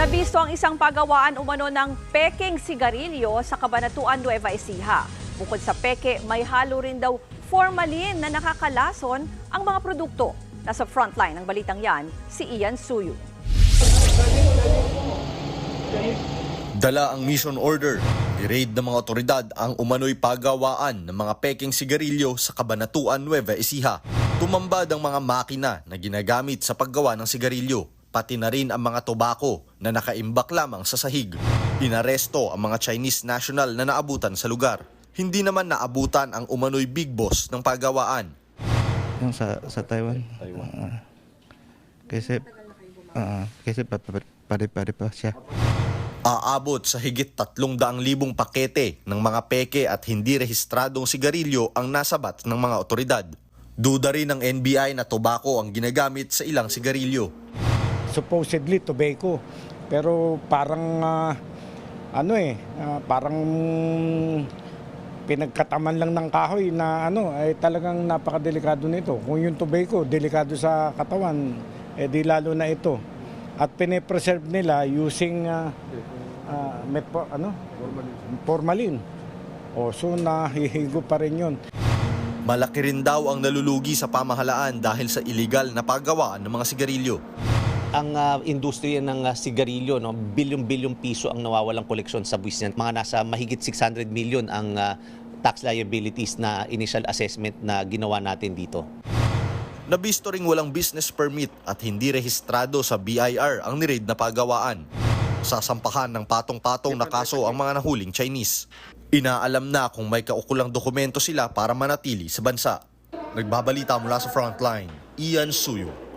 Nabisto ang isang pagawaan umano ng peking sigarilyo sa Cabanatuan, Nueva Ecija. Bukod sa peke, may halo rin daw formalin na nakakalason ang mga produkto. Nasa frontline ng balitang yan, si Ian Suyu. Dala ang mission order. I-raid ng mga otoridad ang umano'y pagawaan ng mga peking sigarilyo sa Kabanatuan, Nueva Ecija. Tumambad ang mga makina na ginagamit sa paggawa ng sigarilyo, pati na rin ang mga tobako na nakaimbak lamang sa sahig. Inaresto ang mga Chinese national na naabutan sa lugar. Hindi naman naabutan ang umano'y big boss ng pagawaan. Yung sa sa Taiwan. Taiwan. kasi ah, kasi pa- pa- pare-pare pa siya. Aabot sa higit 300,000 pakete ng mga peke at hindi rehistradong sigarilyo ang nasabat ng mga otoridad. Duda rin ng NBI na tobako ang ginagamit sa ilang sigarilyo. Supposedly tobacco. Pero parang ah, ano eh, ah, parang pinagkataman lang ng kahoy na ano, ay talagang napakadelikado nito. Kung yung tobacco, delikado sa katawan, eh di lalo na ito. At pine-preserve nila using ah, ah, metpo, ano? formalin. O so nahihigo pa rin yun. Malaki rin daw ang nalulugi sa pamahalaan dahil sa illegal na paggawaan ng mga sigarilyo. Ang ah, industriya ng ah, sigarilyo, no, bilyong-bilyong piso ang nawawalang koleksyon sa buwis niyan. Mga nasa mahigit 600 million ang ah, tax liabilities na initial assessment na ginawa natin dito. Nabisto ring walang business permit at hindi rehistrado sa BIR ang nireid na pagawaan. Sasampahan ng patong-patong na kaso ang mga nahuling Chinese. Inaalam na kung may kaukulang dokumento sila para manatili sa bansa. Nagbabalita mula sa frontline, Ian Suyo,